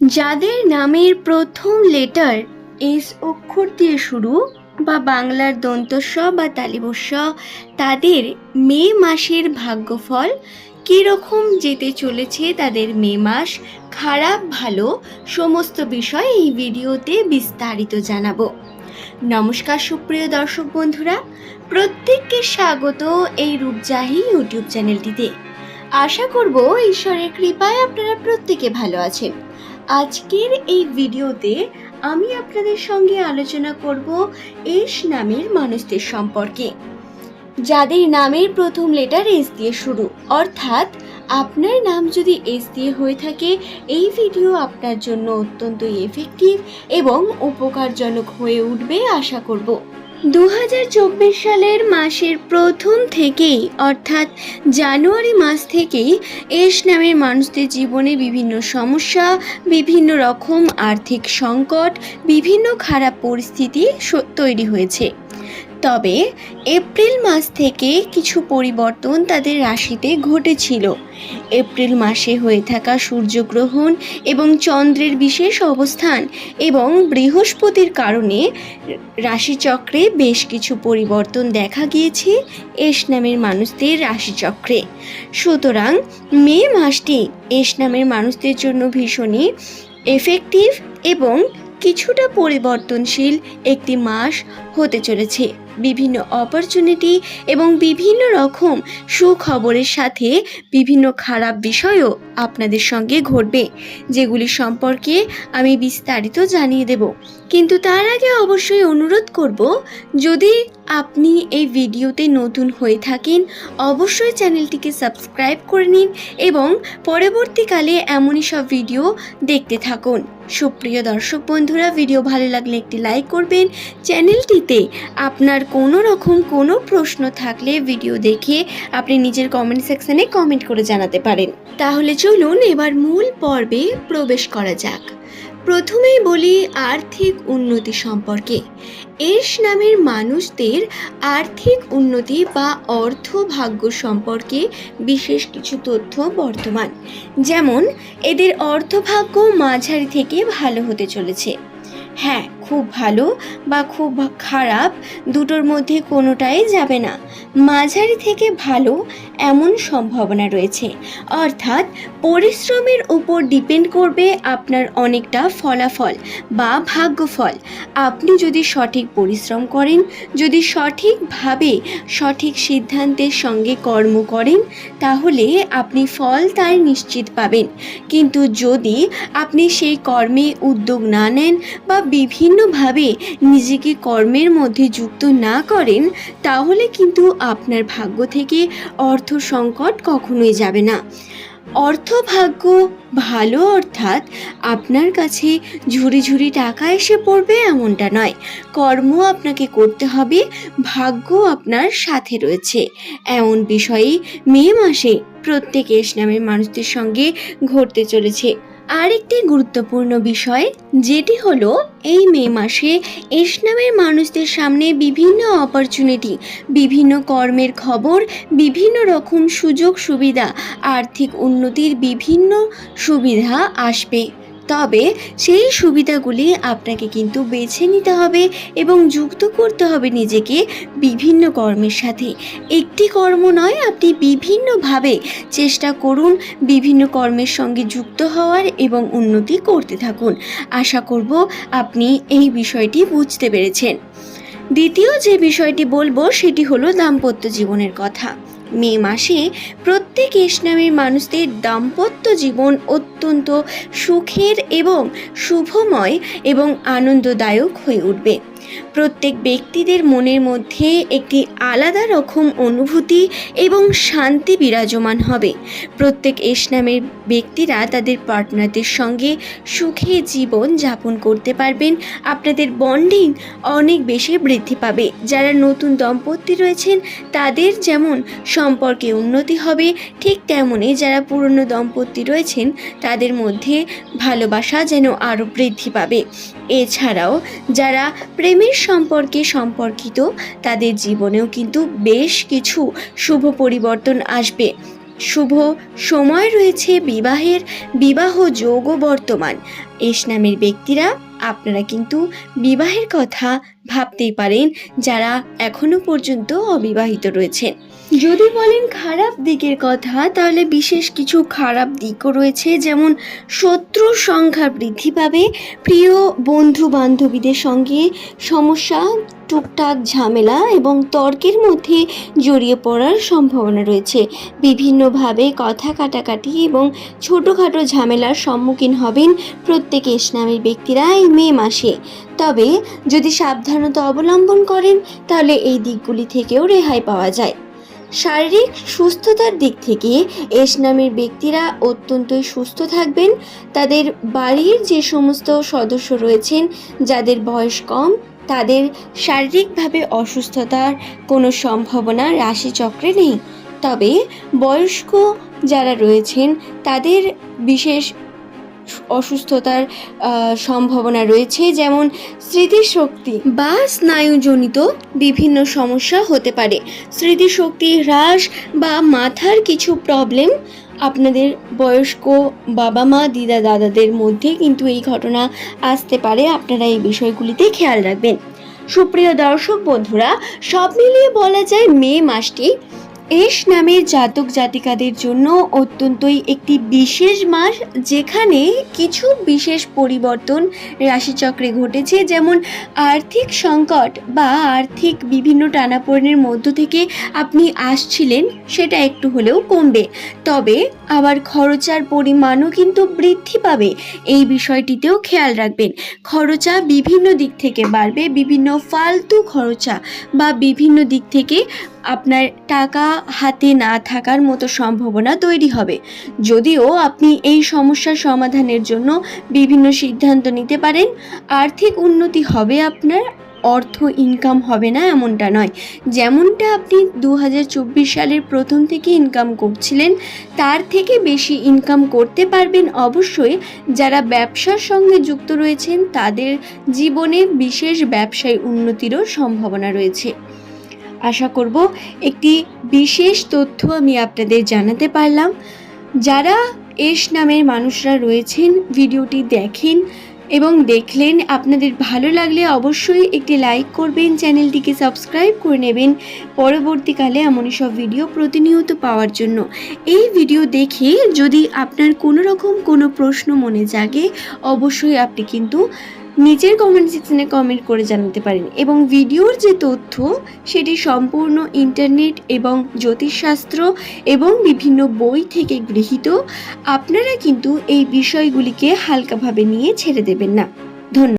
যাদের নামের প্রথম লেটার এস অক্ষর দিয়ে শুরু বা বাংলার দন্তস্ব বা তালিবস্য তাদের মে মাসের ভাগ্যফল কীরকম যেতে চলেছে তাদের মে মাস, খারাপ, ভালো, সমস্ত বিষয় এই ভিডিওতে বিস্তারিত জানাব। নমস্কার সুপ্রিয় দর্শক বন্ধুরা, প্রত্যেককে স্বাগত এই রূপজাহি ইউটিউব চ্যানেলটিতে। আশা করব ঈশ্বরের কৃপায় আপনারা প্রত্যেকে ভালো আছেন। আজকের এই ভিডিওতে আমি আপনাদের সঙ্গে আলোচনা করব এস নামের মানুষদের সম্পর্কে। যাদের নামের প্রথম লেটার এস দিয়ে শুরু, অর্থাৎ আপনার নাম যদি এস দিয়ে হয়ে থাকে, এই ভিডিও আপনার জন্য অত্যন্ত এফেক্টিভ এবং উপকারজনক হয়ে উঠবে আশা করব। দু হাজার চব্বিশ সালের মাসের প্রথম থেকেই, অর্থাৎ জানুয়ারি মাস থেকেই, এস নামের মানুষদের জীবনে বিভিন্ন সমস্যা, বিভিন্ন রকম আর্থিক সংকট, বিভিন্ন খারাপ পরিস্থিতি তৈরি হয়েছে। তবে এপ্রিল মাস থেকে কিছু পরিবর্তন তাদের রাশিতে ঘটেছিল। এপ্রিল মাসে হয়ে থাকা সূর্যগ্রহণ এবং চন্দ্রের বিশেষ অবস্থান এবং বৃহস্পতির কারণে রাশিচক্রে বেশ কিছু পরিবর্তন দেখা গিয়েছে এস নামের মানুষদের রাশিচক্রে। সুতরাং মে মাসটি এস নামের মানুষদের জন্য ভীষণই এফেক্টিভ এবং কিছুটা পরিবর্তনশীল একটি মাস হতে চলেছে। বিভিন্ন অপরচুনিটি এবং বিভিন্ন রকম সুখবরের সাথে বিভিন্ন খারাপ বিষয়ও আপনাদের সঙ্গে ঘটবে, যেগুলি সম্পর্কে আমি বিস্তারিত জানিয়ে দেব। কিন্তু তার আগে অবশ্যই অনুরোধ করব, যদি আপনি এই ভিডিওতে নতুন হয়ে থাকেন, অবশ্যই চ্যানেলটিকে সাবস্ক্রাইব করে নিন এবং পরবর্তীকালে এমনই সব ভিডিও দেখতে থাকুন। সুপ্রিয় দর্শক বন্ধুরা, ভিডিও ভালো লাগলে একটি লাইক করবেন। চ্যানেলটিতে আপনার কোনো রকম কোনো প্রশ্ন থাকলে ভিডিও দেখে আপনি নিজের কমেন্ট সেকশনে কমেন্ট করে জানাতে পারেন। তাহলে চলুন এবার মূল পর্বে প্রবেশ করা যাক। প্রথমেই বলি আর্থিক উন্নতি সম্পর্কে। এস নামের মানুষদের আর্থিক উন্নতি বা অর্থ ভাগ্য সম্পর্কে বিশেষ কিছু তথ্য বর্তমান। যেমন, এদের অর্থভাগ্য মাঝারি থেকে ভালো হতে চলেছে। হ্যাঁ খুব ভালো বা খুব খারাপ দুটোর মধ্যে কোনোটাই যাবে না। মাঝারি থেকে ভালো এমন সম্ভাবনা রয়েছে। অর্থাৎ পরিশ্রমের উপর ডিপেন্ড করবে আপনার অনেকটা ফলাফল বা ভাগ্যফল। আপনি যদি সঠিক পরিশ্রম করেন, যদি সঠিকভাবে সঠিক সিদ্ধান্তের সঙ্গে কর্ম করেন, তাহলে আপনি ফল তার নিশ্চিত পাবেন। কিন্তু যদি আপনি সেই কর্মে উদ্যোগ না নেন বা বিভিন্নভাবে নিজেকে কর্মের মধ্যে যুক্ত না করেন, তাহলে কিন্তু আপনার ভাগ্য থেকে অর্থ সংকট কখনোই যাবে না। অর্থভাগ্য ভালো অর্থাৎ আপনার কাছে ঝুড়ি ঝুড়ি টাকা এসে পড়বে এমনটা নয়। কর্ম আপনাকে করতে হবে, ভাগ্য আপনার সাথে রয়েছে। এমন বিষয়ই মে মাসে প্রত্যেক এস নামের মানুষদের সঙ্গে ঘটতে চলেছে। আরেকটি গুরুত্বপূর্ণ বিষয়, যেটি হলো এই মে মাসে এস নামের মানুষদের সামনে বিভিন্ন অপরচুনিটি বিভিন্ন কর্মের খবর, বিভিন্ন রকম সুযোগ সুবিধা আর্থিক উন্নতির বিভিন্ন সুবিধা আসবে। তবে সেই সুবিধাগুলি আপনাকে কিন্তু বেছে নিতে হবে এবং যুক্ত করতে হবে নিজেকে বিভিন্ন কর্মের সাথে। একটি কর্ম নয়, আপনি বিভিন্নভাবে চেষ্টা করুন বিভিন্ন কর্মের সঙ্গে যুক্ত হওয়ার এবং উন্নতি করতে থাকুন। আশা করব আপনি এই বিষয়টি বুঝতে পেরেছেন। দ্বিতীয় যে বিষয়টি বলব, সেটি হলো দাম্পত্য জীবনের কথা। মে মাসে প্রত্যেক ইসলামের মানুষদের দাম্পত্য জীবন অত্যন্ত সুখের এবং শুভময় এবং আনন্দদায়ক হয়ে উঠবে। প্রত্যেক ব্যক্তিদের মনের মধ্যে একটি আলাদা রকম অনুভূতি এবং শান্তি বিরাজমান হবে। প্রত্যেক ইসলামের ব্যক্তিরা তাদের পার্টনারদের সঙ্গে সুখে জীবন যাপন করতে পারবেন। আপনাদের বন্ডিং অনেক বেশি বৃদ্ধি পাবে। যারা নতুন দম্পতি রয়েছেন, তাদের যেমন সম্পর্কে উন্নতি হবে, ঠিক তেমনই যারা পুরনো দম্পতি রয়েছেন, তাদের মধ্যে ভালোবাসা যেন আরও বৃদ্ধি পাবে। এছাড়াও যারা প্রেমের সম্পর্কে সম্পর্কিত, তাদের জীবনেও কিন্তু বেশ কিছু শুভ পরিবর্তন আসবে। শুভ সময় রয়েছে বিবাহের, বিবাহ যোগও বর্তমান। এস নামের ব্যক্তিরা, আপনারা কিন্তু বিবাহের কথা ভাবতেই পারেন, যারা এখনও পর্যন্ত অবিবাহিত রয়েছেন। যদি বলেন খারাপ দিকের কথা, তাহলে বিশেষ কিছু খারাপ দিকও রয়েছে, যেমন শত্রুর সংখ্যা বৃদ্ধি পাবে, প্রিয় বন্ধু বান্ধবীদের সঙ্গে সমস্যা, টুকটাক ঝামেলা এবং তর্কের মধ্যে জড়িয়ে পড়ার সম্ভাবনা রয়েছে। বিভিন্নভাবে কথা কাটাকাটি এবং ছোটোখাটো ঝামেলার সম্মুখীন হবেন প্রত্যেক ইসলামের ব্যক্তিরা এই মে মাসে। তবে যদি সাবধানতা অবলম্বন করেন, তাহলে এই দিকগুলি থেকেও রেহাই পাওয়া যায়। শারীরিক সুস্থতার দিক থেকে এস নামের ব্যক্তিরা অত্যন্তই সুস্থ থাকবেন। তাদের বাড়ির যে সমস্ত সদস্য রয়েছেন, যাদের বয়স কম, তাদের শারীরিকভাবে অসুস্থতার কোনো সম্ভাবনা রাশিচক্রে নেই। তবে বয়স্ক যারা রয়েছেন, তাদের বিশেষ অসুস্থতার সম্ভাবনা রয়েছে, যেমন স্মৃতিশক্তি বা স্নায়ুজনিত বিভিন্ন সমস্যা হতে পারে। স্মৃতিশক্তি হ্রাস বা মাথার কিছু প্রবলেম আপনাদের বয়স্ক বাবা মা, দিদা দাদাদের মধ্যে কিন্তু এই ঘটনা আসতে পারে। আপনারা এই বিষয়গুলিতে খেয়াল রাখবেন। সুপ্রিয় দর্শক বন্ধুরা, সব মিলিয়ে বলা যায় মে মাসটি এস নামের জাতক জাতিকাদের জন্য অত্যন্তই একটি বিশেষ মাস, যেখানে কিছু বিশেষ পরিবর্তন রাশিচক্রে ঘটেছে। যেমন আর্থিক সংকট বা আর্থিক বিভিন্ন টানাপোড়েনের মধ্য থেকে আপনি আসছিলেন, সেটা একটু হলেও কমবে। তবে আবার খরচার পরিমাণও কিন্তু বৃদ্ধি পাবে। এই বিষয়টিতেও খেয়াল রাখবেন। খরচা বিভিন্ন দিক থেকে বাড়বে। বিভিন্ন ফালতু খরচা বা বিভিন্ন দিক থেকে আপনার টাকা হাতে না থাকার মতো সম্ভাবনা তৈরি হবে। যদিও আপনি এই সমস্যার সমাধানের জন্য বিভিন্ন সিদ্ধান্ত নিতে পারেন, আর্থিক উন্নতি হবে আপনার, অর্থ ইনকাম হবে না এমনটা নয়। যেমনটা আপনি দু হাজার চব্বিশ সালের প্রথম থেকে ইনকাম করছিলেন, তার থেকে বেশি ইনকাম করতে পারবেন অবশ্যই যারা ব্যবসার সঙ্গে যুক্ত রয়েছেন, তাদের জীবনে বিশেষ ব্যবসায় উন্নতিরও সম্ভাবনা রয়েছে। আশা করব একটি বিশেষ তথ্য আমি আপনাদের জানাতে পারলাম। যারা এস নামের মানুষরা রয়েছেন, ভিডিওটি দেখেন এবং দেখলেন আপনাদের ভালো লাগলে অবশ্যই একটি লাইক করবেন, চ্যানেলটিকে সাবস্ক্রাইব করে নেবেন পরবর্তীকালে এমনই সব ভিডিও প্রতিনিয়ত পাওয়ার জন্য। এই ভিডিও দেখে যদি আপনার কোনো রকম কোনো প্রশ্ন মনে জাগে, অবশ্যই আপনি কিন্তু নিচের কমেন্ট সেকশনে কমেন্ট করে জানাতে পারেন। এবং ভিডিওর যে তথ্য, সেটি সম্পূর্ণ ইন্টারনেট এবং জ্যোতিষশাস্ত্র এবং বিভিন্ন বই থেকে গৃহীত। আপনারা কিন্তু এই বিষয়গুলিকে হালকাভাবে নিয়ে ছেড়ে দেবেন না। ধন্যবাদ।